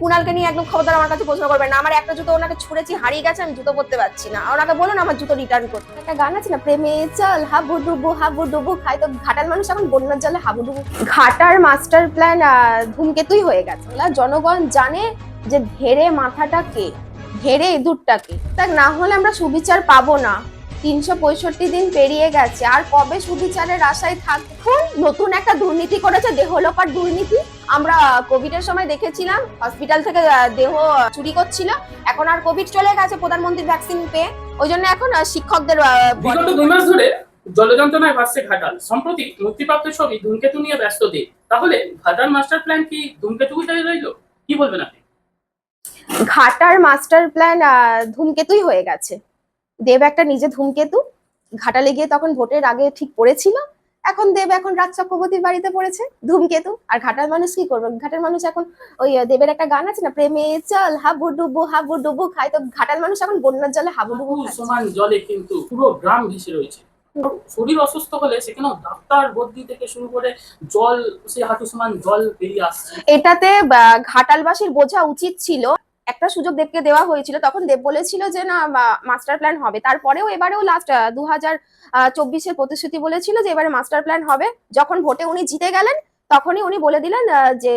কুনালকে নিয়ে একদম খবরদার আমার কাছে প্রশ্ন করবেন না। আমার একটা জুতো ওনাকে ছুঁড়েছি হারিয়ে গেছে আমি জুতো পরতে পারছি না। ওনাকে বলুন আমার জুতো রিটার্ন করতে। একটা গান আছে না প্রেমে চল হাবু ডুবু হাবু ডুবু খাই তো ঘাটাল মানুষ এখন বন্যার জলে হাবু ডুবু ঘাটার মাস্টার প্ল্যান ধূমকেতুই হয়ে গেছে। জনগণ জানে যে ধেরে মাথাটা কে? ধেরে ইঁদুরটা কে? দেখ না হলে আমরা সুবিচার পাবো না। তিনশো পঁয়ষট্টি দিন পেরিয়ে গেছে। আর কবে সুবিচারের আশায় থাকব নতুন একটা দুর্নীতি করেছে দেহলোপার দুর্নীতি। আমরা কোভিড এর সময় দেখেছিলাম হসপিটাল থেকে দেহ চুরি করছিল। এখন আর কোভিড চলে গেছে প্রধানমন্ত্রীর ভ্যাকসিন পেয়ে। ওই জন্য এখন শিক্ষকদের বিগত দুই মাস ধরে জলযন্ত্রণায় ভাসছে ঘাটাল। সম্প্রতি মুক্তিপ্রাপ্ত ছবি ধূমকেতু নিয়ে ব্যস্ত দিয়ে তাহলে ঘাটাল মাস্টার প্ল্যান কি ধূমকেতুটাই রইল? কি বলবেন আপনি? ঘাটার মাস্টার প্ল্যান ধূমকেতুই হয়ে গেছে। দেব একটা নিজে ধূমকেতু ঘাটালে গিয়ে তখন ভোটের আগে ঠিক পড়েছিল। এখন দেব এখন রাজ চক্রবর্তীর বাড়িতে পড়েছে ধূমকেতু। আর ঘাটার মানুষ কি করবে? ঘাটার মানুষ এখন ওই দেবের একটা গান আছে না প্রেমে চল হাবু ডুবু হাবু ডুবু খায়। তো ঘাটাল মানুষ এখন বন্যার জলে হাবু ডুবু সমান জলে কিন্তু পুরো গ্রাম ভেসে রয়েছে। শরীর অসুস্থ হলে সেখানেও ডাক্তার বদ্যি থেকে শুরু করে জল সে হাঁটু সমান জল বেরিয়ে আসছে। এটাতে ঘাটালবাসীর বোঝা উচিত ছিল একটা সুযোগ দেবকে দেওয়া হয়েছিল তখন দেব বলেছিল যে না মাস্টার প্ল্যান হবে। তারপরেও এবারেও লাস্ট দু হাজার চব্বিশের প্রতিশ্রুতি বলেছিল যে এবারে মাস্টার প্ল্যান হবে। যখন ভোটে উনি জিতে গেলেন তখনই উনি বলে দিলেন যে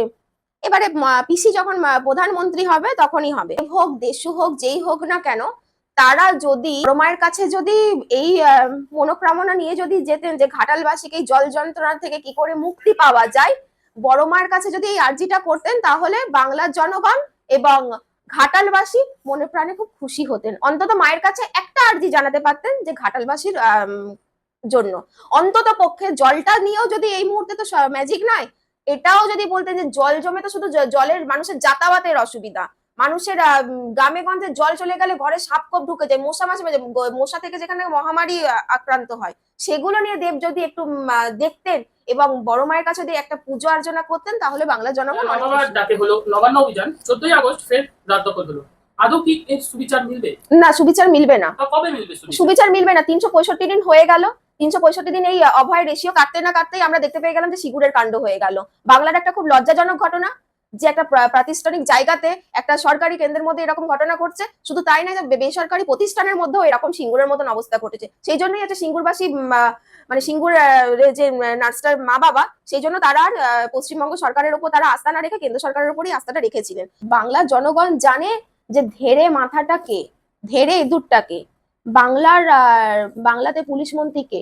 এবারে পিসি যখন প্রধানমন্ত্রী হবে তখনই হবে। হোক দেশু হোক যেই হোক না কেন তারা যদি রোমায়ের কাছে যদি এই আহ, মনোকামনা নিয়ে যদি যেতেন যে ঘাটালবাসীকে এই জল যন্ত্রণা থেকে কি করে মুক্তি পাওয়া যায় বড় মায়ের কাছে যদি এই আর্জিটা করতেন তাহলে বাংলার জনগণ এবং ঘাটালবাসী মনে প্রাণে খুব খুশি হতেন। অন্তত মায়ের কাছে একটা আর্জি জানাতে পারতেন যে ঘাটালবাসীর জন্য। অন্তত পক্ষে জলটা নিয়েও যদি এই মুহূর্তে তো ম্যাজিক নয়, এটাও যদি বলতেন যে জল জমে তো শুধু জলের মানুষের যাতায়াতের অসুবিধা। মানুষের গ্রামে গঞ্জে জল চলে গেলে ঘরে সাপ কপ ঢুকে যায়, মশা মাসে মশা থেকে যেখানে মহামারী আক্রান্ত হয়, সেগুলো নিয়ে দেব যদি একটু দেখতেন এবং বড় মায়ের কাছে যদি একটা পুজো অর্চনা করতেন তাহলে বাংলা জনগণ অনেক খুশি। ডাকে হলো নবান্ন অভিযান চোদ্দই আগস্ট ফের রাত দখল হলো আদৌ কি সুবিচার মিলবে? না সুবিচার মিলবে না। কবে মিলবে সুবিচার? সুবিচার মিলবে না। তিনশো পঁয়ষট্টি দিন হয়ে গেল। তিনশো পঁয়ষট্টি দিন এই অভয় রেশিও কাটতে না কাটতেই আমরা দেখতে পেয়ে গেলাম যে সিগুরের কাণ্ড হয়ে গেল। বাংলার একটা খুব লজ্জাজনক ঘটনা। যে একটা প্রাতিষ্ঠানিক জায়গাতে একটা সরকারি কেন্দ্রের মধ্যে এরকম ঘটনা ঘটছে, শুধু তাই যে বেসরকারি প্রতিষ্ঠানের মধ্যেও এরকম সিঙ্গুরের মতন অবস্থা ঘটেছে। সেই জন্যই একটা সিঙ্গুরবাসী মানে সিঙ্গুর যে নার্সটার মা বাবা সেই জন্য তারা আর পশ্চিমবঙ্গ সরকারের উপর তারা আস্থা না রেখে কেন্দ্র সরকারের উপরই আস্থাটা রেখেছিলেন। বাংলার জনগণ জানে যে ধেরে মাথাটা কে? ধেরে ইঁদুরটা কে বাংলার বাংলাতে পুলিশ মন্ত্রী কে?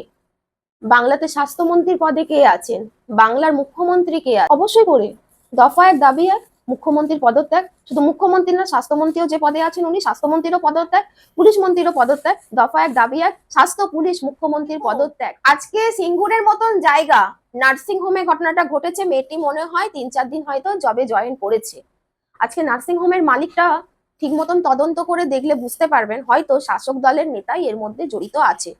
বাংলাতে স্বাস্থ্যমন্ত্রীর পদে কে আছেন? বাংলার মুখ্যমন্ত্রী কে অবশ্যই করে। দফা এক দাবি এক মুখ্যমন্ত্রীর পদত্যাগ। শুধু মুখ্যমন্ত্রী না, স্বাস্থ্যমন্ত্রীও যে পদে আছেন উনি, স্বাস্থ্যমন্ত্রীরও পদত্যাগ, পুলিশ মন্ত্রীরও পদত্যাগ। দফা এক দাবি এক স্বাস্থ্য, পুলিশ, মুখ্যমন্ত্রীর পদত্যাগ। আজকে সিঙ্গুরের মতন জায়গা, নার্সিং হোমে ঘটনাটা ঘটেছে, মেয়েটি মনে হয় তিন চার দিন হয়তো জবে জয়েন করেছে। আজকে নার্সিং হোমের মালিকটা ঠিক মতন তদন্ত করে দেখলে বুঝতে পারবেন, হয়তো শাসক দলের নেতাই এর মধ্যে জড়িত আছে।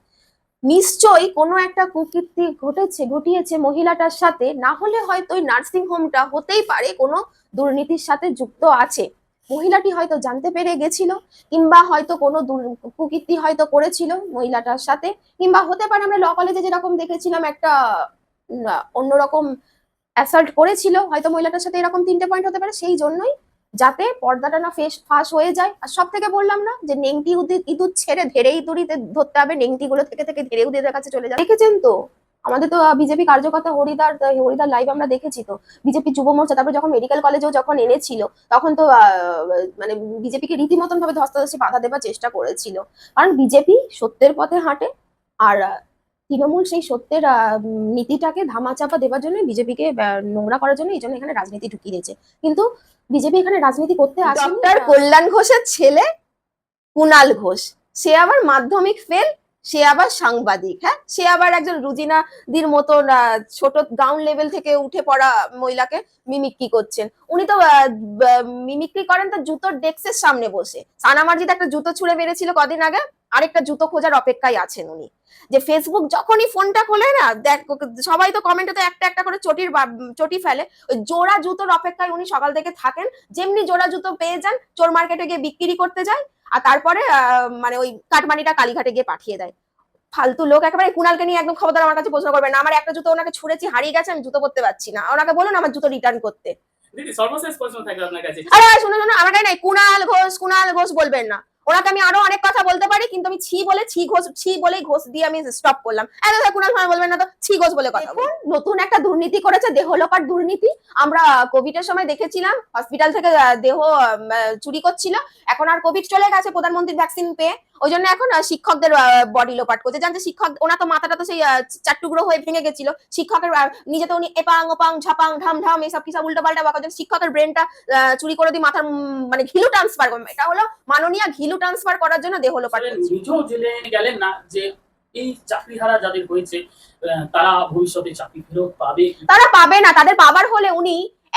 নিশ্চয়ই কোনো একটা কুকীর্তি ঘটেছে, ঘটিয়েছে মহিলাটার সাথে। না হলে হয়তো ওই নার্সিং হোমটা হতেই পারে, কোনো দুর্নীতির সাথে যুক্ত আছে। মহিলাটি হয়তো জানতে পেরে গেছিল, কিংবা হয়তো কোনো কুকীর্তি হয়তো করেছিল মহিলাটার সাথে, কিংবা হতে পারে আমরা ল কলেজে যেরকম দেখেছিলাম একটা অন্যরকম অ্যাসাল্ট করেছিল, হয়তো মহিলাটার সাথে এরকম তিনটে পয়েন্ট হতে পারে, সেই জন্যই যাতে পর্দাটা না ফেস ফাঁস হয়ে যায়। আর সব থেকে বললাম না যে নেংটি ইঁদুর ছেড়ে ধেরে ইঁদুরিতে ধরতে হবে। নেংটি গুলো থেকে থেকে ধেরে উদিদের কাছে চলে যায়। দেখেছেন তো? আমাদের তো বিজেপি কার্যকর্তা হরিদার হরিদার লাইভ আমরা দেখেছি তো। বিজেপি যুব মোর্চা, তারপর যখন মেডিকেল কলেজেও যখন এনেছিল, তখন তো মানে বিজেপিকে রীতিমতন ভাবে ধস্তাধস্তি বাধা দেওয়ার চেষ্টা করেছিল। কারণ বিজেপি সত্যের পথে হাঁটে, আর তৃণমূল সেই সত্যের নীতিটাকে ধামাচাপা দেওয়ার জন্য বিজেপিকে নোংরা করার জন্য এই জন্য এখানে রাজনীতি ঢুকিয়ে দিয়েছে। কিন্তু বিজেপি এখানে রাজনীতি করতে আসে ডক্টর কল্যাণ ঘোষের ছেলে কুনাল ঘোষ। সে আবার মাধ্যমিক ফেল সে আবার সাংবাদিক হ্যাঁ? সে আবার একজন রুজিনা দির মতন আহ, ছোট গ্রাউন্ড লেভেল থেকে উঠে পড়া মহিলাকে মিমিক্রি করছেন। উনি তো মিমিক্রি করেন তো জুতোর ডেস্কের সামনে বসে। সানামার্জিত একটা জুতো ছুঁড়ে বেড়েছিল কদিন আগে। আরেকটা জুতো খোঁজার অপেক্ষায় আছেন উনি। যে ফেসবুক যখনই ফোনটা খোলে না দেখ সবাই তো কমেন্টে তো একটা একটা করে চটির চটি ফেলে। ওই জোড়া জুতোর অপেক্ষায় উনি সকাল থেকে থাকেন। যেমনি জোড়া জুতো পেয়ে যান চোর মার্কেটে গিয়ে বিক্রি করতে যায় আর তারপরে মানে ওই কাটমানিটা কালীঘাটে গিয়ে পাঠিয়ে দেয়। ফালতু লোক একেবারে কুনালকে নিয়ে একদম খবরদার আমার কাছে প্রশ্ন করবেন না। আমার একটা জুতো ওনাকে ছুঁড়েছি হারিয়ে গেছে আমি জুতো পরতে পারছি না। ওনাকে বলুন আমার জুতো রিটার্ন করতে। আরে শুনুন আমার কাছে নাই। কুণাল ঘোষ কুনাল ঘোষ বলবেন না। ওনাকে আমি আরও অনেক কথা বলতে পারি কিন্তু আমি ছি বলে ছি ঘোষ ছি বলে ঘোষ দিয়ে আমি স্টপ করলাম। এত কুণাল ফাল বলবেন না তো ছি ঘোষ বলে কথা। নতুন একটা দুর্নীতি করেছে দেহলোপার দুর্নীতি। আমরা কোভিড এর সময় দেখেছিলাম হসপিটাল থেকে দেহ চুরি করছিল। এখন আর কোভিড চলে গেছে প্রধানমন্ত্রীর ভ্যাকসিন পেয়ে। ওই জন্য এখন শিক্ষকদের বডি লোপাট করছে। জানতে শিক্ষক ওনার তো মাথাটা তো সেই আহ, চার টুকরো হয়ে ভেঙে গেছিল। শিক্ষকের নিজে তো উনি এপাং ওপাং ঝাপাং ঢাম ঢাম এইসব কিসব উল্টো পাল্টা বাকা শিক্ষকের ব্রেনটা চুরি করে দিয়ে মাথার মানে ঘিলু ট্রান্সফার করবে। এটা হলো মাননীয় ঘিলু ট্রান্সফার করার জন্য দেহ লোপাট করছে। নিজেও জেলে গেলেন না যে এই চাকরিহারা যাদের হয়েছে তারা ভবিষ্যতে চাকরি ফেরত পাবে তারা পাবে না। তাদের পাবার হলে উনি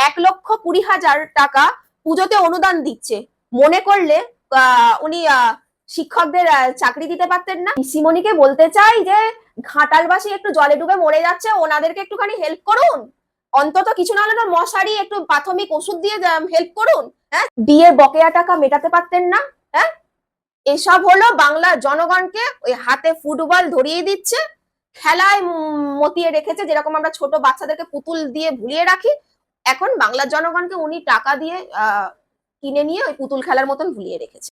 এক লক্ষ কুড়ি হাজার টাকা পুজোতে অনুদান দিচ্ছে। মনে করলে আহ, উনি আহ, শিক্ষকদের চাকরি দিতে পারতেন না। পিসিমণিকে বলতে চাই যে ঘাটালবাসী একটু জলে ডুবে মরে যাচ্ছে, ওনাদেরকে একটুখানি হেল্প করুন। অন্তত কিছু না হলে তো মশারি, একটু প্রাথমিক ওষুধ দিয়ে হেল্প করুন হ্যাঁ? বিয়ের বকেয়া টাকা মেটাতে পারতেন না হ্যাঁ? এসব হলো বাংলার জনগণকে ওই হাতে ফুটবল ধরিয়ে দিচ্ছে, খেলায় মতিয়ে রেখেছে, যেরকম আমরা ছোট বাচ্চাদেরকে পুতুল দিয়ে ভুলিয়ে রাখি। এখন বাংলার জনগণকে উনি টাকা দিয়ে কিনে নিয়ে ওই পুতুল খেলার মতন ভুলিয়ে রেখেছে।